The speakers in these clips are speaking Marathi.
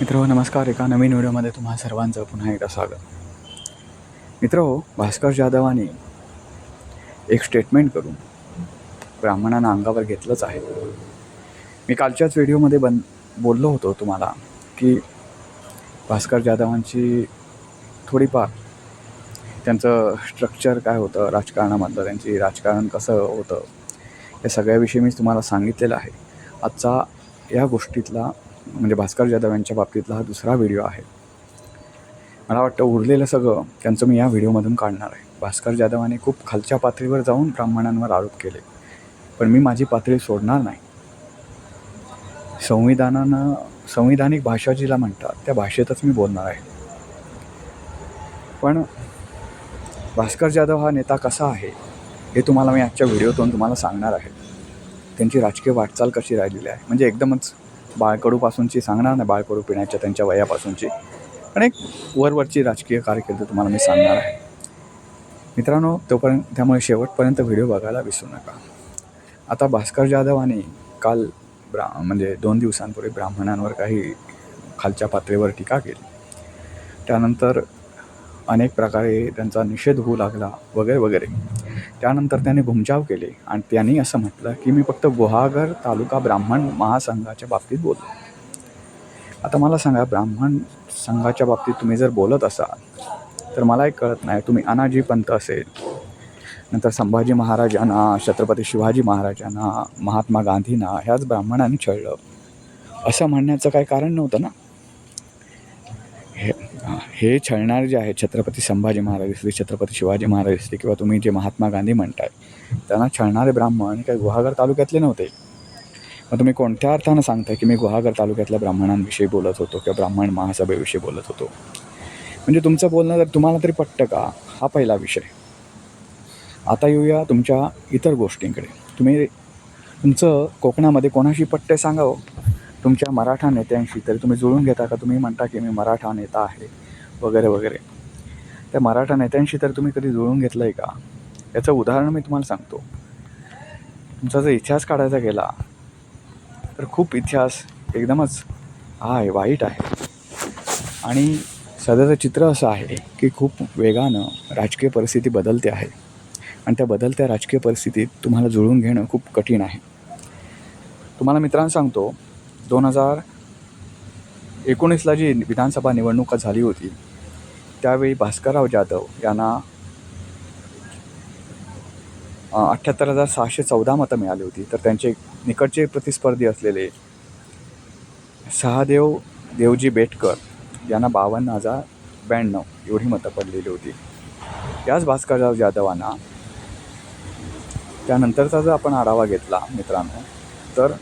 मित्र नमस्कार. एका नवीन व्हिडिओमध्ये तुम्हा सर्वांचं पुन्हा एकदा स्वागत. मित्र भास्कर जाधवाने एक स्टेटमेंट करून ब्राह्मणांना अंगावर घेतलंच आहे. मी कालच्याच व्हिडिओमध्ये बन बोललो होतो तुम्हाला की भास्कर जाधवांची थोडीफार त्यांचं स्ट्रक्चर काय होतं राजकारणामधलं त्यांची राजकारण कसं होतं या सगळ्याविषयी मी तुम्हाला सांगितलेलं आहे. आजचा या गोष्टीतला म्हणजे भास्कर जाधव यांच्या बाबतीतला हा दुसरा व्हिडिओ आहे. मला वाटतं उरलेलं सगळं त्यांचं मी या व्हिडिओमधून काढणार आहे. भास्कर जाधवाने खूप खालच्या पातळीवर जाऊन ब्राह्मणांवर आरोप केले. पण मी माझी पातळी सोडणार नाही. संविधानानं संविधानिक भाषा जिला म्हणतात त्या भाषेतच मी बोलणार आहे. पण भास्कर जाधव हा नेता कसा आहे हे तुम्हाला मी आजच्या व्हिडिओतून तुम्हाला सांगणार आहे. त्यांची राजकीय वाटचाल कशी राहिलेली आहे? म्हणजे एकदमच बाळकडूपासूनची सांगणार नाही बाळकडू पिण्याच्या त्यांच्या वयापासूनची. आणि एक वरवरची राजकीय कारकीर्द तुम्हाला मी सांगणार आहे. मित्रांनो तोपर्यंत त्यामुळे शेवटपर्यंत व्हिडिओ बघायला विसरू नका. आता भास्कर जाधवांनी काल ब्रा म्हणजे दोन दिवसांपूर्वी ब्राह्मणांवर काही खालच्या पातळीवर टीका केली. त्यानंतर अनेक प्रकारे त्यांचा निषेध होऊ लागला वगैरे वगैरे. त्यानंतर त्याने घुमजाव केले आणि त्यांनी असं म्हटलं की मी फक्त गुहागर तालुका ब्राह्मण महासंघाच्या बाबतीत बोललो. आता मला सांगा ब्राह्मण संघाच्या बाबतीत तुम्ही जर बोलत असाल तर मला एक कळत नाही तुम्ही अनाजी पंत असेल. नंतर संभाजी महाराजांना छत्रपती शिवाजी महाराजांना महात्मा गांधींना ह्याच ब्राह्मणांनी छळलं. असं म्हणण्याचं काही कारण नव्हतं ना? हे छळणारे जे आहेत छत्रपती संभाजी महाराज असले छत्रपती शिवाजी महाराज असले किंवा तुम्ही जे महात्मा गांधी म्हणताय त्यांना छळणारे ब्राह्मण काही गुहागर तालुक्यातले नव्हते. मग तुम्ही कोणत्या अर्थानं सांगताय की मी गुहागर तालुक्यातल्या ब्राह्मणांविषयी बोलत होतो किंवा ब्राह्मण महासभेविषयी बोलत होतो? म्हणजे तुमचं बोलणं जर तुम्हाला तरी पटतं का? हा पहिला विषय. आता येऊया तुमच्या इतर गोष्टींकडे. तुम्ही तुमचं कोकणामध्ये कोणाशी पट्टे सांगावं हो? तुमच्या मराठा नेत्यांशी तरी तुम्ही जुळून घेता का? तुम्ही म्हणता की मी मराठा नेता आहे. वगैरे वगैरे. त्या मराठा नेत्यांशी तर तुम्ही कधी जुळून घेतलं आहे का? याचं उदाहरण मी तुम्हाला सांगतो. तुमचा जर इतिहास काढायचा गेला तर खूप इतिहास एकदमच हा आहे वाईट आहे. आणि सध्याचं चित्र असं आहे की खूप वेगानं राजकीय परिस्थिती बदलते आहे. आणि त्या बदलत्या राजकीय परिस्थितीत तुम्हाला जुळून घेणं खूप कठीण आहे. तुम्हाला मित्रांनो सांगतो दोन हजार एकोणीसला जी विधानसभा निवडणुका झाली होती त्यावेळी भास्करराव जाधव यांना अठ्ठ्याहत्तर हजार सहाशे चौदा मतं मिळाली होती. तर त्यांचे निकटचे प्रतिस्पर्धी असलेले सहादेव देवजी बेटकर यांना बावन्न हजार ब्याण्णव एवढी मतं पडलेली होती. याच भास्करराव जाधवांना त्यानंतरचा जर आपण आढावा घेतला मित्रांनो तर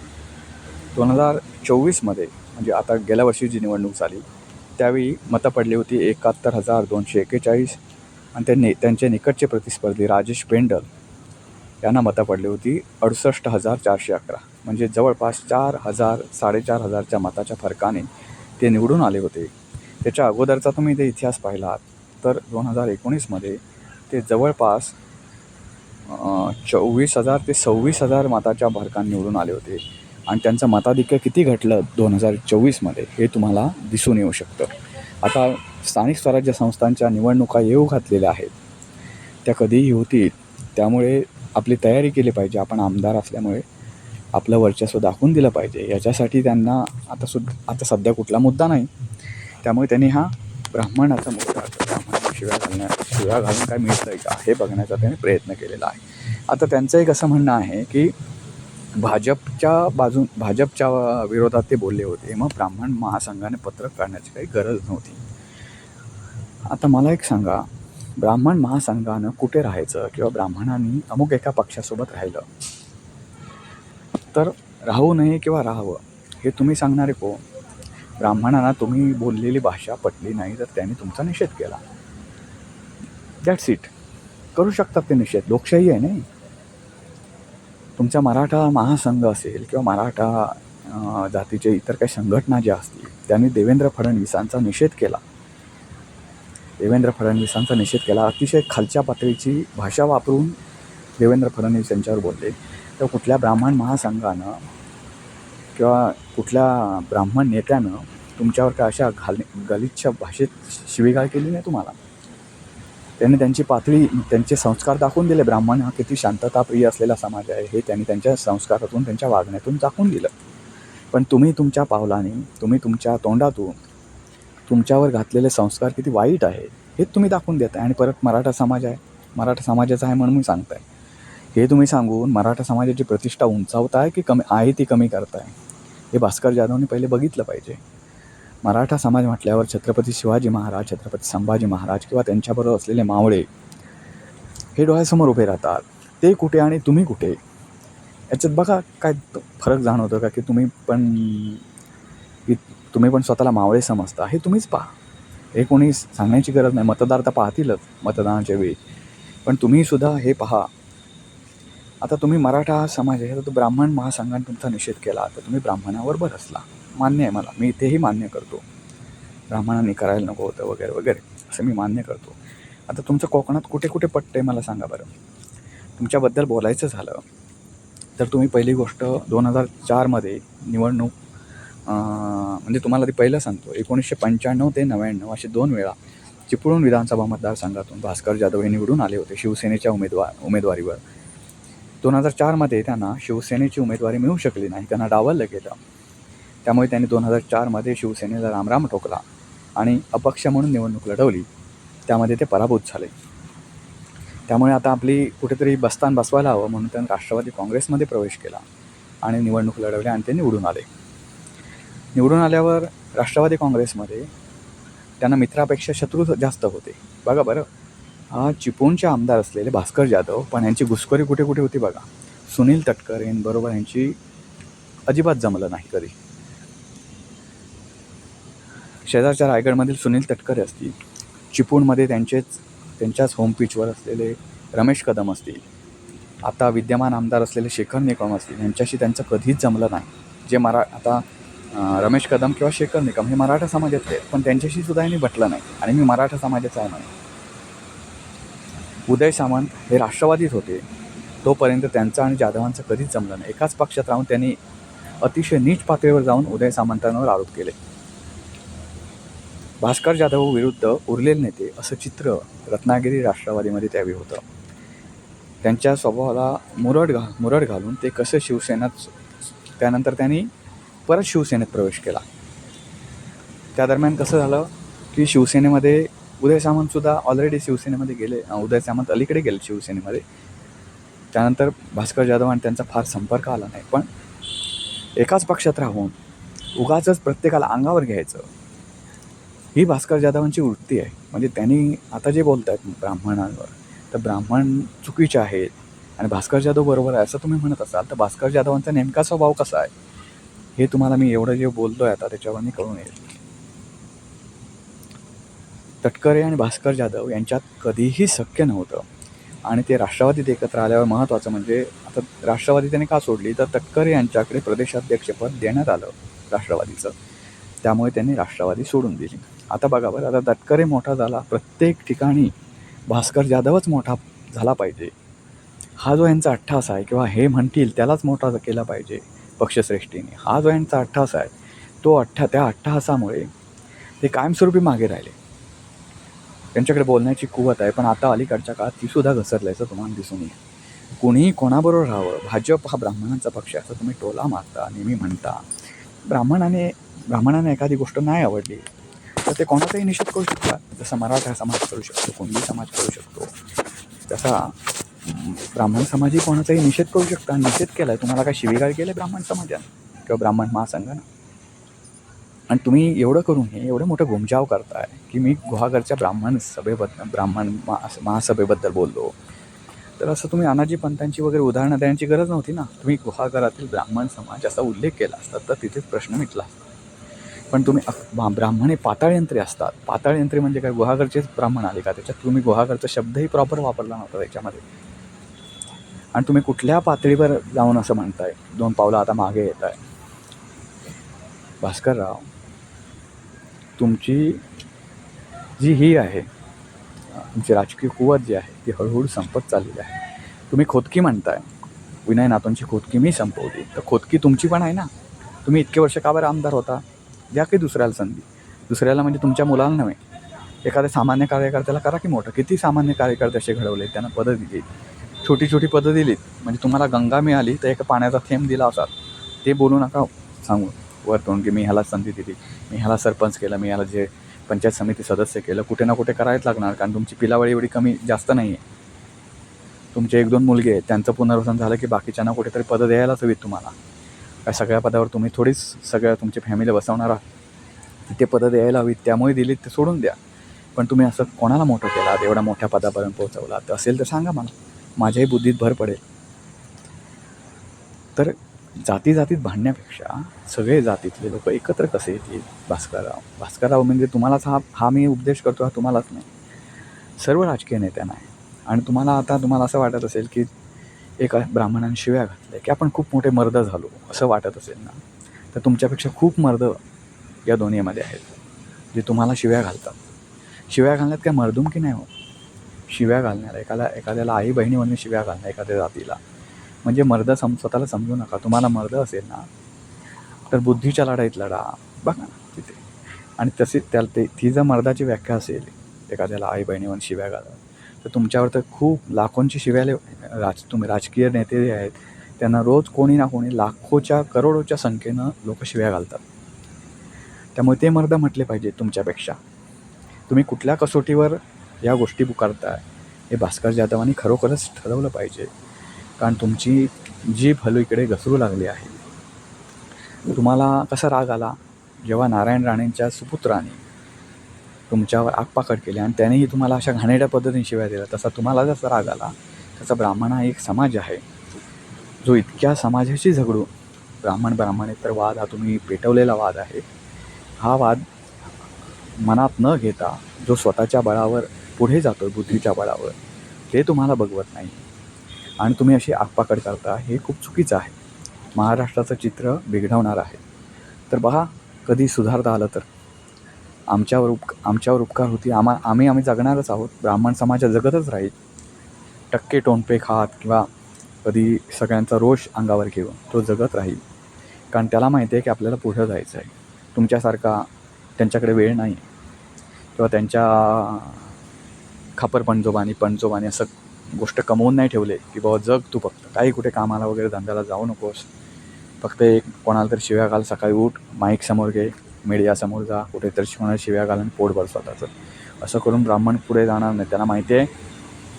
दोन हजार चोवीसमध्ये म्हणजे आता गेल्या वर्षी जी निवडणूक झाली त्यावेळी मतं पडली होती एकाहत्तर हजार दोनशे एक्केचाळीस. आणि त्यांनी त्यांचे निकटचे प्रतिस्पर्धी राजेश पेंडल यांना मतं पडली होती अडुसष्ट हजार चारशे अकरा. म्हणजे जवळपास चार हजार साडेचार हजारच्या मताच्या फरकाने ते निवडून आले होते. त्याच्या अगोदरचा तुम्ही ते इतिहास पाहिलात तर दोन हजार एकोणीसमध्ये ते जवळपास चोवीस हजार ते सव्वीस हजार मताच्या फरकाने निवडून आले होते. आणि त्यांचं मताधिक्य किती घटलं दोन हजार चोवीसमध्ये हे तुम्हाला दिसून येऊ शकतं. आता स्थानिक स्वराज्य संस्थांच्या निवडणुका येऊ घातलेल्या आहेत. त्या कधीही होतील त्यामुळे आपली तयारी केली पाहिजे. आपण आमदार असल्यामुळे आपलं वर्चस्व दाखवून दिलं पाहिजे. याच्यासाठी त्यांना आता सुद्धा आता सध्या कुठला मुद्दा नाही. त्यामुळे त्यांनी हा ब्राह्मणाचा मुद्दा ब्राह्मणाला शिव्या घालण्या शिव्या घालून काय मिळतं आहे का हे बघण्याचा त्यांनी प्रयत्न केलेला आहे. आता त्यांचं एक असं म्हणणं आहे की भाजपच्या बाजू भाजपच्या विरोधात ते बोलले होते. मग ब्राह्मण महासंघाने पत्रक काढण्याची काही गरज नव्हती. आता मला एक सांगा. ब्राह्मण महासंघानं कुठे राहायचं किंवा ब्राह्मणांनी अमुक एका पक्षासोबत राहिलं? तर राहू नये किंवा राहावं हे तुम्ही सांगणारे को ब्राह्मणांना तुम्ही बोललेली भाषा पटली नाही तर त्यांनी तुमचा निषेध केला. दॅट्स इट करू शकतात ते निषेध. लोकशाही आहे नाही तुमचा मराठा महासंघ असेल किंवा मराठा जातीचे इतर काही संघटना ज्या असतील त्यांनी देवेंद्र फडणवीसांचा निषेध केला. देवेंद्र फडणवीसांचा निषेध केला. अतिशय खालच्या पातळीची भाषा वापरून देवेंद्र फडणवीस यांच्यावर बोलले. तर कुठल्या ब्राह्मण महासंघानं किंवा कुठल्या ब्राह्मण नेत्यानं तुमच्यावर काय अशा घाल गलिच्छ भाषेत शिवीगाळ केली नाही तुम्हाला? त्यांनी त्यांची पातळी त्यांचे संस्कार दाखवून दिले. ब्राह्मण हा किती शांतताप्रिय असलेला समाज आहे हे त्यांनी त्यांच्या संस्कारातून त्यांच्या वागण्यातून दाखवून दिलं. पण तुम्ही तुमच्या पावलाने तुम्ही तुमच्या तोंडातून तुमच्यावर घातलेले संस्कार किती वाईट आहे हे तुम्ही दाखवून देताय आणि परत मराठा समाज आहे. मराठा समाजाचा आहे म्हणून मी सांगताय. हे तुम्ही सांगून मराठा समाजाची प्रतिष्ठा उंचावताय की कमी आहे ती कमी करताय? हे भास्कर जाधवने पहिले बघितलं पाहिजे. मराठा समाज म्हटल्यावर छत्रपती शिवाजी महाराज छत्रपती संभाजी महाराज किंवा त्यांच्याबरोबर असलेले मावळे हे डोळ्यासमोर उभे राहतात. ते कुठे आणि तुम्ही कुठे? याच्यात बघा काय फरक जाणवतो का की तुम्ही पण तुम्ही पण स्वतःला मावळे समजता हे तुम्हीच पहा. हे कोणी सांगण्याची गरज नाही. मतदार तर पाहतीलच मतदानाच्या वेळी. पण तुम्हीसुद्धा हे पहा. आता तुम्ही मराठा समाज आहे तर ब्राह्मण महासंघाने तुमचा निषेध केला तर तुम्ही ब्राह्मणावर बरसला मान्य आहे मला. मी तेही मान्य करतो. ब्राह्मणांनी करायला नको होतं वगैरे वगैरे असं मी मान्य करतो. आता तुमचं कोकणात कुठे कुठे पटतं आहे मला सांगा बरं? तुमच्याबद्दल बोलायचं झालं तर तुम्ही पहिली गोष्ट दोन हजार चारमध्ये निवडणूक म्हणजे तुम्हाला ती पहिलं सांगतो. एकोणीसशे पंच्याण्णव ते नव्याण्णव असे दोन वेळा चिपळूण विधानसभा मतदारसंघातून भास्कर जाधव हे निवडून आले होते शिवसेनेच्या उमेदवार उमेदवारीवर. दोन हजार चारमध्ये त्यांना शिवसेनेची उमेदवारी मिळू शकली नाही. त्यांना डावललं गेलं. त्यामुळे त्यांनी दोन हजार चारमध्ये शिवसेनेला रामराम ठोकला आणि अपक्ष म्हणून निवडणूक लढवली. त्यामध्ये ते पराभूत झाले. त्यामुळे आता आपली कुठेतरी बस्तान बसवायला हवं म्हणून त्यांनी राष्ट्रवादी काँग्रेसमध्ये प्रवेश केला आणि निवडणूक लढवली आणि ते निवडून आले. निवडून आल्यावर राष्ट्रवादी काँग्रेसमध्ये त्यांना मित्रापेक्षा शत्रू जास्त होते. बघा बरं हा चिपळूणचे आमदार असलेले भास्कर जाधव पण यांची घुसखोरी कुठे कुठे होती बघा. सुनील तटकर यांबरोबर यांची अजिबात जमलं नाही कधी. शेजारच्या रायगडमधील सुनील तटकरे असतील चिपळूणमध्ये त्यांचेच त्यांच्याच होम पिचवर असलेले रमेश कदम असतील आता विद्यमान आमदार असलेले शेखर निकम असतील यांच्याशी त्यांचं कधीच जमलं नाही. जे मरा आता रमेश कदम किंवा शेखर निकम हे मराठा समाजातले आहेत पण त्यांच्याशी सुद्धा यांनी भटलं नाही आणि मी मराठा समाजाचा आहे म्हणे उदय सामंत हे राष्ट्रवादीत होते. तोपर्यंत त्यांचं आणि जाधवांचं कधीच जमलं नाही. एकाच पक्षात राहून त्यांनी अतिशय नीच पातळीवर जाऊन उदय सामंतांवर आरोप केले. भास्कर जाधव विरुद्ध उरलेले नेते असं चित्र रत्नागिरी राष्ट्रवादीमध्ये त्यावेळी होतं. त्यांच्या स्वभावाला मुरड घा मुरड घालून ते कसं शिवसेनात त्यानंतर त्यांनी परत शिवसेनेत प्रवेश केला. त्या दरम्यान कसं झालं की शिवसेनेमध्ये उदय सामंतसुद्धा ऑलरेडी शिवसेनेमध्ये गेले उदय सामंत अलीकडे गेले शिवसेनेमध्ये. त्यानंतर भास्कर जाधव आणि त्यांचा फार संपर्क आला नाही. पण एकाच पक्षात राहून उगाच प्रत्येकाला अंगावर घ्यायचं ही भास्कर जाधवांची वृत्ती आहे. म्हणजे त्यांनी आता जे बोलत आहेत ब्राह्मणांवर तर ब्राह्मण चुकीचे आहेत आणि भास्कर जाधव बरोबर आहे असं तुम्ही म्हणत असाल तर भास्कर जाधवांचा नेमका स्वभाव कसा आहे? हे तुम्हाला मी एवढं जे बोलतो आहे आता त्याच्यावरनी कळून येईल. तटकरे आणि भास्कर जाधव यांच्यात कधीही शक्य नव्हतं. आणि ते राष्ट्रवादीत एकत्र आल्यावर महत्त्वाचं म्हणजे आता राष्ट्रवादी त्याने का सोडली? तर तटकरे यांच्याकडे प्रदेशाध्यक्षपद देण्यात आलं राष्ट्रवादीचं. त्यामुळे त्यांनी राष्ट्रवादी सोडून दिली. आता बघा बरं आता दटकरे मोठा झाला प्रत्येक ठिकाणी भास्कर जाधवच मोठा झाला पाहिजे. हा जो यांचा अठ्ठास आहे किंवा हे म्हणतील त्यालाच मोठा केला पाहिजे पक्षश्रेष्ठीने. हा जो यांचा अट्ठास आहे तो अठ्ठा त्या अठ्ठासामुळे ते कायमस्वरूपी मागे राहिले. त्यांच्याकडे बोलण्याची कुवत आहे पण आता अलीकडच्या काळात तीसुद्धा घसरल्याचं तुम्हाला दिसून येईल. कुणीही कोणाबरोबर राहावं? भाजप हा ब्राह्मणांचा पक्ष असं तुम्ही टोला मारता नेहमी म्हणता. ब्राह्मणाने ब्राह्मणाने एखादी गोष्ट नाही आवडली तर ते कोणाचाही निषेध करू शकतात जसा मराठा समाज करू शकतो कुणबी समाज करू शकतो. तसा ब्राह्मण समाजही कोणाचाही निषेध करू शकता. निषेध केला आहे तुम्हाला काय शिवीगाळ केलं ब्राह्मण समाजानं? किंवा ब्राह्मण महासंघानं? आणि तुम्ही एवढं करून हे एवढं मोठं घुमजाव करताय की मी गुहागरच्या ब्राह्मण सभेबद्दल ब्राह्मण महा महासभेबद्दल बोललो. तर असं तुम्ही अनाजी पंतांची वगैरे उदाहरणं देण्याची गरज नव्हती ना? तुम्ही गुहागरातील ब्राह्मण समाज असा उल्लेख केला असता तर तिथेच प्रश्न मिटला असता. पण तुम्ही ब्राह्मण हे पाताळयंत्री असतात. पाताळयंत्री म्हणजे काय? गुहागरचेच ब्राह्मण आले का? त्याच्यात तुम्ही गुहागरचा शब्दही प्रॉपर वापरला नव्हता त्याच्यामध्ये. आणि तुम्ही कुठल्या पातळीवर जाऊन असं म्हणताय? दोन पावलं आता मागे येत आहे भास्करराव तुमची जी ही आहे तुमची राजकीय कुवत जी आहे ती हळूहळू संपत चाललेली आहे. तुम्ही खोदकी म्हणताय. विनय नातोंची खोदकी मी संपवली. तर खोदकी तुमची पण आहे ना? तुम्ही इतके वर्ष का बरं आमदार होता? द्या की दुसऱ्याला संधी? दुसऱ्याला म्हणजे तुमच्या मुलाला नव्हे. एखाद्या सामान्य कार्यकर्त्याला करा की मोठं. किती सामान्य कार्यकर्ते असे घडवले त्यांना पदं दिली. छोटी छोटी पदं दिलीत. म्हणजे तुम्हाला गंगा मिळाली तर एका पाण्याचा थेंब दिला असाल. ते बोलू नका हो. सांगू. वरतून की मी ह्याला संधी दिली. मी ह्याला सरपंच केलं. मी ह्याला जे पंचायत समिती सदस्य केलं. कुठे ना कुठे करायच लागणार. कारण तुमची पिलावळी एवढी कमी जास्त नाही आहे तुमचे एक दोन मुलगे आहेत. त्यांचं पुनर्वसन झालं की बाकीच्यांना कुठेतरी पदं द्यायलाच हवीत तुम्हाला. या सगळ्या पदावर तुम्ही थोडीच सगळ्या तुमची फॅमिली बसवणार आहात. ते पदं द्यायला हवीत त्यामुळे दिलीत ते सोडून द्या. पण तुम्ही असं कोणाला मोठं केलात एवढ्या मोठ्या पदापर्यंत पोहोचवला. तर असेल तर सांगा मला. माझ्याही बुद्धीत भर पडेल. तर जाती जातीत भांडण्यापेक्षा सगळे जातीतले लोक एकत्र कसे येतील? भास्करराव. भास्करराव म्हणजे तुम्हालाच हा हा मी उपदेश करतो हा तुम्हालाच नाही. सर्व राजकीय नेत्यांना आहे. आणि तुम्हाला आता तुम्हाला असं वाटत असेल की एका ब्राह्मणाने शिव्या घातल्या की आपण खूप मोठे मर्द झालो असं वाटत असेल ना? तर तुमच्यापेक्षा खूप मर्द या दोन्हीमध्ये आहेत जे तुम्हाला शिव्या घालतात. शिव्या घालण्यात काय मर्दूम की नाही हो? शिव्या घालण्याला एखाद्या एखाद्याला आई बहिणी म्हणून शिव्या घालणं एखाद्या जातीला. म्हणजे मर्द सम स्वतःला समजू नका. तुम्हाला मर्द असेल ना तर बुद्धीच्या लढाईत लढा. बघा ना तिथे. आणि तसेच त्या ते ती जर मर्दाची व्याख्या असेल एखाद्याला आई बहिणी म्हणून शिव्या घालत तर तुमच्यावर तर खूप लाखोंची शिव्याले राज तुम्ही राजकीय नेते जे आहेत त्यांना रोज कोणी ना कोणी लाखोच्या करोडोच्या संख्येनं लोक शिव्या घालतात. त्यामुळे ते मर्द म्हटले पाहिजे तुमच्यापेक्षा. तुम्ही कुठल्या कसोटीवर या गोष्टी पुकारताय हे भास्कर जाधवांनी खरोखरच ठरवलं पाहिजे. कारण तुमची जीभ हलू इकडे घसरू लागली आहे. तुम्हाला कसा राग आला? जेव्हा नारायण राणेंच्या सुपुत्राने तुमच्यावर आगपाकड केली आणि त्यानेही तुम्हाला अशा घाणेरड्या पद्धतीने शिवाय दिला तसा तुम्हाला जसा राग आला तसा ब्राह्मण हा एक समाज आहे. जो इतक्या समाजाशी झगडू ब्राह्मण ब्राह्मणेतर वाद हा तुम्ही पेटवलेला वाद आहे. हा वाद मनात न घेता जो स्वतःच्या बळावर पुढे जातो बुद्धीच्या बळावर ते तुम्हाला बघवत नाही. आणि तुम्ही अशी आगपाकड करता हे खूप चुकीचं आहे. महाराष्ट्राचं चित्र बिघडवणार आहे. तर बघा कधी सुधारता आलं तर. आमच्यावर उप आमच्यावर उपकार होती आम्हा आम्ही आम्ही जगणारच आहोत. ब्राह्मण समाज जगतच राहील. टक्के टोनपे खात किंवा कधी सगळ्यांचा रोष अंगावर घेऊन तो जगत राहील. कारण त्याला माहिती आहे की आपल्याला पुढं जायचं आहे. तुमच्यासारखा त्यांच्याकडे वेळ नाही. किंवा त्यांच्या खापर पणजोबानी पणजोबानी असं गोष्ट कमवून नाही ठेवले की बाबा जग तू फक्त. काही कुठे कामाला वगैरे धंद्याला जाऊ नकोस. फक्त एक कोणाला तरी शिव्या घाल सकाळी उठ माईक समोर घे. मीडियासमोर जा कुठेतरी कोणाला शिव्या घालून पोट भर स्वतःचं. असं करून ब्राह्मण पुढे जाणार नाही. त्यांना माहिती आहे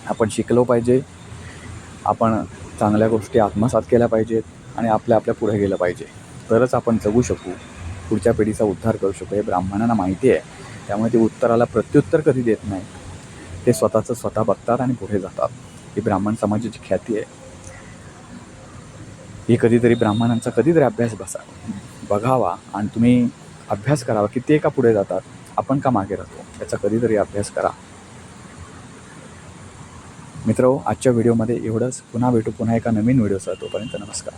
आपण शिकलो पाहिजे. आपण चांगल्या गोष्टी आत्मसात केल्या पाहिजेत आणि आपल्या आपल्या पुढे गेलं पाहिजे. तरच आपण जगू शकू. पुढच्या पिढीचा उद्धार करू शकू. हे ब्राह्मणांना माहिती आहे. त्यामुळे ते उत्तराला प्रत्युत्तर कधी देत नाही ते स्वतःचं स्वतः बघतात आणि पुढे जातात. ही ब्राह्मण समाजाची ख्याती आहे. ही कधीतरी ब्राह्मणांचा कधीतरी अभ्यास बसा. बघावा आणि तुम्ही अभ्यास करावा की ते का पुढे जातात? आपण का मागे राहतो? याचा कधीतरी अभ्यास करा. मित्र आजच्या व्हिडिओमध्ये एवढंच. पुन्हा भेटू पुन्हा एका नवीन व्हिडिओसह. तोपर्यंत नमस्कार.